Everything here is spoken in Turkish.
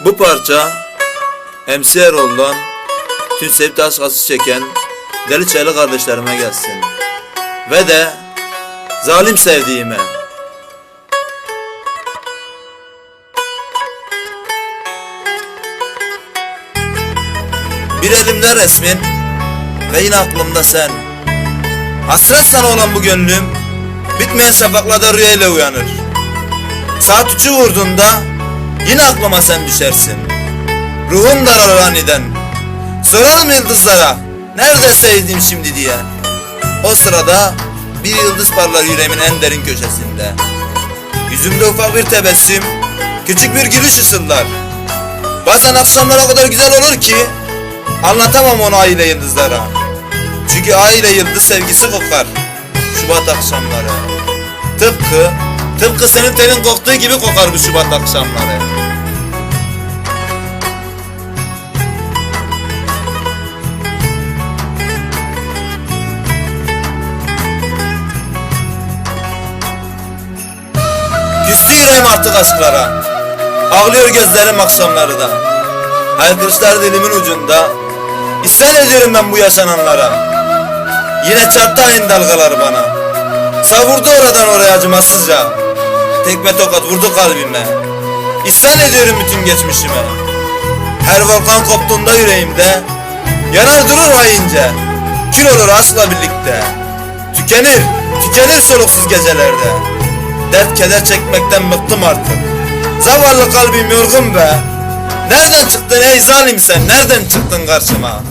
Bu parça MC Erol'dan tüm sevdi aşkası çeken Deli Çaylı kardeşlerime gelsin. Ve de zalim sevdiğime. Bir elimde resmin ve yine aklımda sen. Hasret sana olan bu gönlüm bitmeyen şafaklarda rüyayla uyanır. Saat üçü vurduğunda yine aklıma sen düşersin. Ruhum daralır aniden. Soralım yıldızlara nerede sevdim şimdi diye. O sırada bir yıldız parlar yüreğimin en derin köşesinde. Yüzümde ufak bir tebessüm, küçük bir gülüş ısırlar. Bazen akşamlar o kadar güzel olur ki anlatamam onu ay ile yıldızlara. Çünkü ay ile yıldız sevgisi kokar Şubat akşamları. Tıpkı, tıpkı senin tenin koktuğu gibi kokar bu Şubat akşamları. Yüreğim artık aşklara. Ağlıyor gözlerim akşamları da. Haykırışlar dilimin ucunda. İsyan ediyorum ben bu yaşananlara. Yine çarptı aynı dalgalar bana. Savurdu oradan oraya acımasızca. Tekme tokat vurdu kalbime. İsyan ediyorum bütün geçmişime. Her volkan koptuğunda yüreğimde yanar durur hayince. Kül olur aşkla birlikte. Tükenir, tükenir soluksuz gecelerde. Dert keder çekmekten bıktım artık. Zavallı kalbim yorgun be. Nereden çıktın ey zalim sen? Nereden çıktın karşıma?